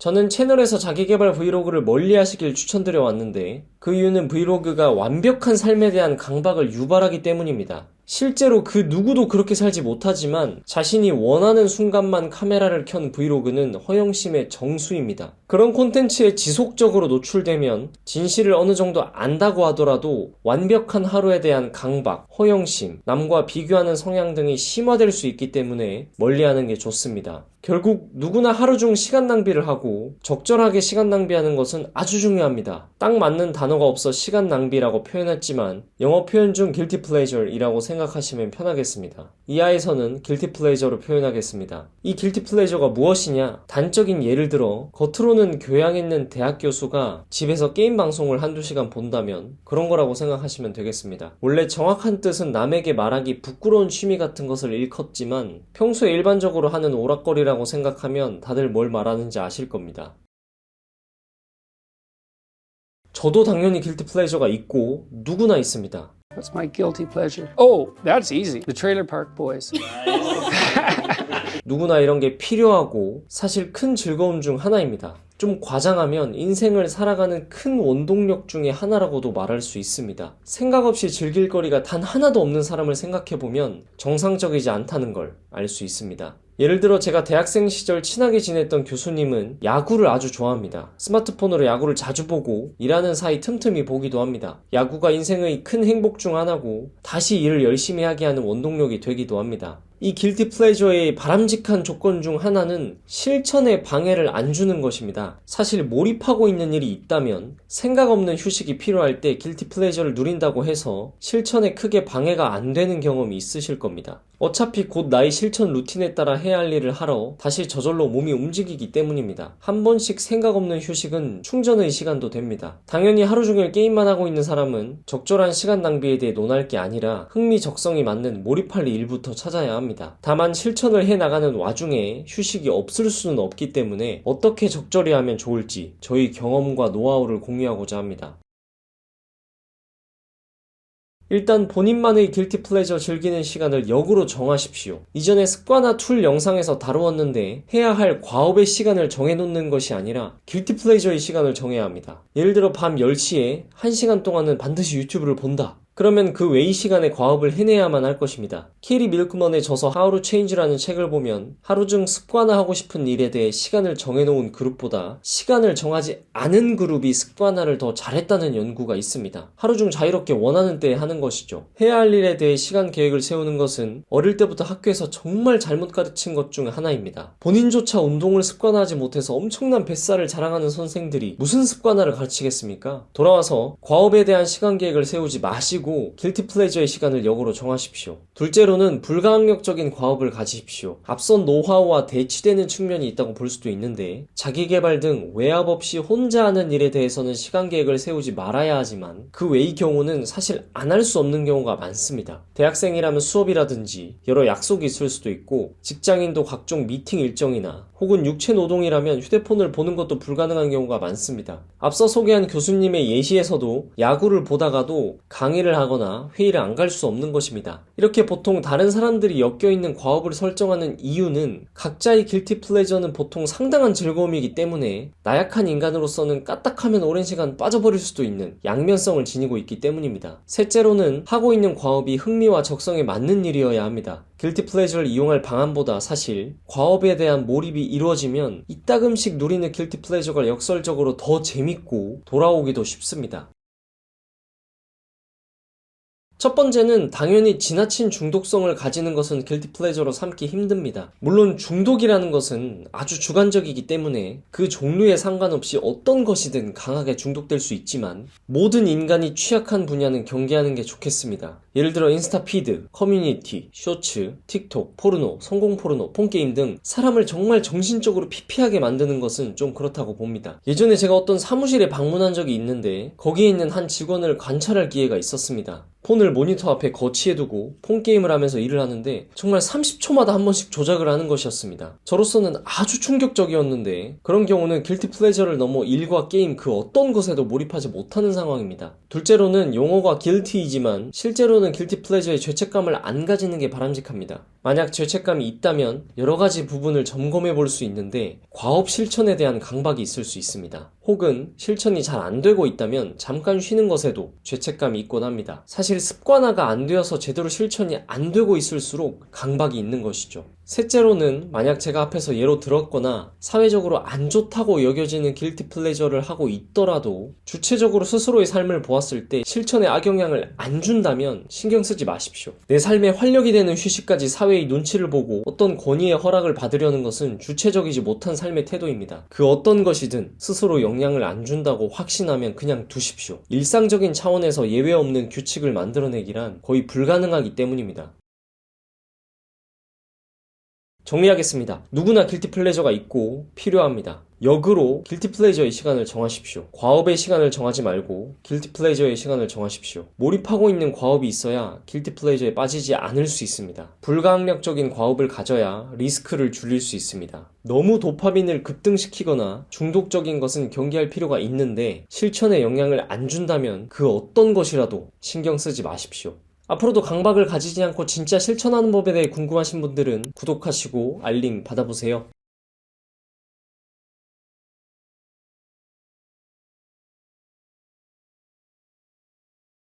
저는 채널에서 자기개발 브이로그를 멀리 하시길 추천드려 왔는데 그 이유는 브이로그가 완벽한 삶에 대한 강박을 유발하기 때문입니다. 실제로 그 누구도 그렇게 살지 못하지만 자신이 원하는 순간만 카메라를 켠 브이로그는 허영심의 정수입니다. 그런 콘텐츠에 지속적으로 노출되면 진실을 어느 정도 안다고 하더라도 완벽한 하루에 대한 강박, 허영심, 남과 비교하는 성향 등이 심화될 수 있기 때문에 멀리하는 게 좋습니다. 결국 누구나 하루 중 시간 낭비를 하고 적절하게 시간 낭비하는 것은 아주 중요합니다. 딱 맞는 단어가 없어 시간 낭비라고 표현했지만 영어 표현 중 guilty pleasure이라고 생각 하시면 편하겠습니다. 이하에서는 guilty pleasure로 표현하겠습니다. 이 guilty pleasure가 무엇이냐? 단적인 예를 들어 겉으로는 교양 있는 대학 교수가 집에서 게임 방송을 한두 시간 본다면 그런 거라고 생각하시면 되겠습니다. 원래 정확한 뜻은 남에게 말하기 부끄러운 취미 같은 것을 일컫지만 평소에 일반적으로 하는 오락거리라 라고 생각하면 다들 뭘 말하는지 아실 겁니다. 저도 당연히 길티 플레이저가 있고 누구나 있습니다. What's my guilty pleasure? Oh, that's easy. The Trailer Park Boys. 누구나 이런 게 필요하고 사실 큰 즐거움 중 하나입니다. 좀 과장하면 인생을 살아가는 큰 원동력 중에 하나라고도 말할 수 있습니다. 생각 없이 즐길 거리가 단 하나도 없는 사람을 생각해보면 정상적이지 않다는 걸 알 수 있습니다. 예를 들어 제가 대학생 시절 친하게 지냈던 교수님은 야구를 아주 좋아합니다. 스마트폰으로 야구를 자주 보고 일하는 사이 틈틈이 보기도 합니다. 야구가 인생의 큰 행복 중 하나고 다시 일을 열심히 하게 하는 원동력이 되기도 합니다. 이 길티 플레저의 바람직한 조건 중 하나는 실천에 방해를 안 주는 것입니다. 사실 몰입하고 있는 일이 있다면 생각 없는 휴식이 필요할 때 길티 플레저를 누린다고 해서 실천에 크게 방해가 안 되는 경험이 있으실 겁니다. 어차피 곧 나의 실천 루틴에 따라 해야 할 일을 하러 다시 저절로 몸이 움직이기 때문입니다. 한 번씩 생각 없는 휴식은 충전의 시간도 됩니다. 당연히 하루 종일 게임만 하고 있는 사람은 적절한 시간 낭비에 대해 논할 게 아니라 흥미적성이 맞는 몰입할 일부터 찾아야 합니다. 다만 실천을 해 나가는 와중에 휴식이 없을 수는 없기 때문에 어떻게 적절히 하면 좋을지 저희 경험과 노하우를 공유하고자 합니다. 일단 본인만의 길티 플레저 즐기는 시간을 역으로 정하십시오. 이전에 습관화 툴 영상에서 다루었는데 해야 할 과업의 시간을 정해놓는 것이 아니라 길티 플레저의 시간을 정해야 합니다. 예를 들어 밤 10시에 1시간 동안은 반드시 유튜브를 본다. 그러면 그 외의 시간에 과업을 해내야만 할 것입니다. 캐리 밀크먼의 저서 to Change라는 책을 보면 하루 중 습관화하고 싶은 일에 대해 시간을 정해놓은 그룹보다 시간을 정하지 않은 그룹이 습관화를 더 잘했다는 연구가 있습니다. 하루 중 자유롭게 원하는 때에 하는 것이죠. 해야 할 일에 대해 시간 계획을 세우는 것은 어릴 때부터 학교에서 정말 잘못 가르친 것 중 하나입니다. 본인조차 운동을 습관화하지 못해서 엄청난 뱃살을 자랑하는 선생들이 무슨 습관화를 가르치겠습니까? 돌아와서 과업에 대한 시간 계획을 세우지 마시고 길티 플레저의 시간을 역으로 정하십시오. 둘째로는 불가항력적인 과업을 가지십시오. 앞선 노하우와 대치되는 측면이 있다고 볼 수도 있는데 자기 개발 등 외압 없이 혼자 하는 일에 대해서는 시간 계획을 세우지 말아야 하지만 그 외의 경우는 사실 안 할 수 없는 경우가 많습니다. 대학생이라면 수업이라든지 여러 약속이 있을 수도 있고 직장인도 각종 미팅 일정이나 혹은 육체 노동이라면 휴대폰을 보는 것도 불가능한 경우가 많습니다. 앞서 소개한 교수님의 예시에서도 야구를 보다가도 강의를 하거나 회의를 안 갈 수 없는 것입니다. 이렇게 보통 다른 사람들이 엮여있는 과업을 설정하는 이유는 각자의 길티 플레저는 보통 상당한 즐거움이기 때문에 나약한 인간으로서는 까딱하면 오랜 시간 빠져버릴 수도 있는 양면성을 지니고 있기 때문입니다. 셋째로는 하고 있는 과업이 흥미와 적성에 맞는 일이어야 합니다. 길티 플레저를 이용할 방안보다 사실 과업에 대한 몰입이 이루어지면 이따금씩 누리는 길티 플레저가 역설적으로 더 재밌고 돌아오기도 쉽습니다. 첫 번째는 당연히 지나친 중독성을 가지는 것은 길티 플레저로 삼기 힘듭니다. 물론 중독이라는 것은 아주 주관적이기 때문에 그 종류에 상관없이 어떤 것이든 강하게 중독될 수 있지만 모든 인간이 취약한 분야는 경계하는 게 좋겠습니다. 예를 들어 인스타 피드, 커뮤니티, 쇼츠, 틱톡, 포르노, 성공 포르노, 폰게임 등 사람을 정말 정신적으로 피폐하게 만드는 것은 좀 그렇다고 봅니다. 예전에 제가 어떤 사무실에 방문한 적이 있는데 거기에 있는 한 직원을 관찰할 기회가 있었습니다. 폰을 모니터 앞에 거치해 두고 폰 게임을 하면서 일을 하는데 정말 30초마다 한 번씩 조작을 하는 것이었습니다. 저로서는 아주 충격적이었는데 그런 경우는 길티 플레저를 넘어 일과 게임 그 어떤 것에도 몰입하지 못하는 상황입니다. 둘째로는 용어가 guilty이지만 실제로는 길티 플레저의 죄책감을 안 가지는 게 바람직합니다. 만약 죄책감이 있다면 여러 가지 부분을 점검해 볼 수 있는데 과업 실천에 대한 강박이 있을 수 있습니다. 혹은 실천이 잘 안 되고 있다면 잠깐 쉬는 것에도 죄책감이 있곤 합니다. 사실 습관화가 안 되어서 제대로 실천이 안 되고 있을수록 강박이 있는 것이죠. 셋째로는 만약 제가 앞에서 예로 들었거나 사회적으로 안 좋다고 여겨지는 길티 플레저를 하고 있더라도 주체적으로 스스로의 삶을 보았을 때 실천에 악영향을 안 준다면 신경 쓰지 마십시오. 내 삶에 활력이 되는 휴식까지 사회의 눈치를 보고 어떤 권위의 허락을 받으려는 것은 주체적이지 못한 삶의 태도입니다. 그 어떤 것이든 스스로 영향을 안 준다고 확신하면 그냥 두십시오. 일상적인 차원에서 예외 없는 규칙을 만들어내기란 거의 불가능하기 때문입니다. 정리하겠습니다. 누구나 길티 플레저가 있고 필요합니다. 역으로 길티 플레저의 시간을 정하십시오. 과업의 시간을 정하지 말고 길티 플레저의 시간을 정하십시오. 몰입하고 있는 과업이 있어야 길티 플레저에 빠지지 않을 수 있습니다. 불가항력적인 과업을 가져야 리스크를 줄일 수 있습니다. 너무 도파민을 급등시키거나 중독적인 것은 경계할 필요가 있는데 실천에 영향을 안 준다면 그 어떤 것이라도 신경 쓰지 마십시오. 앞으로도 강박을 가지지 않고 진짜 실천하는 법에 대해 궁금하신 분들은 구독하시고 알림 받아보세요.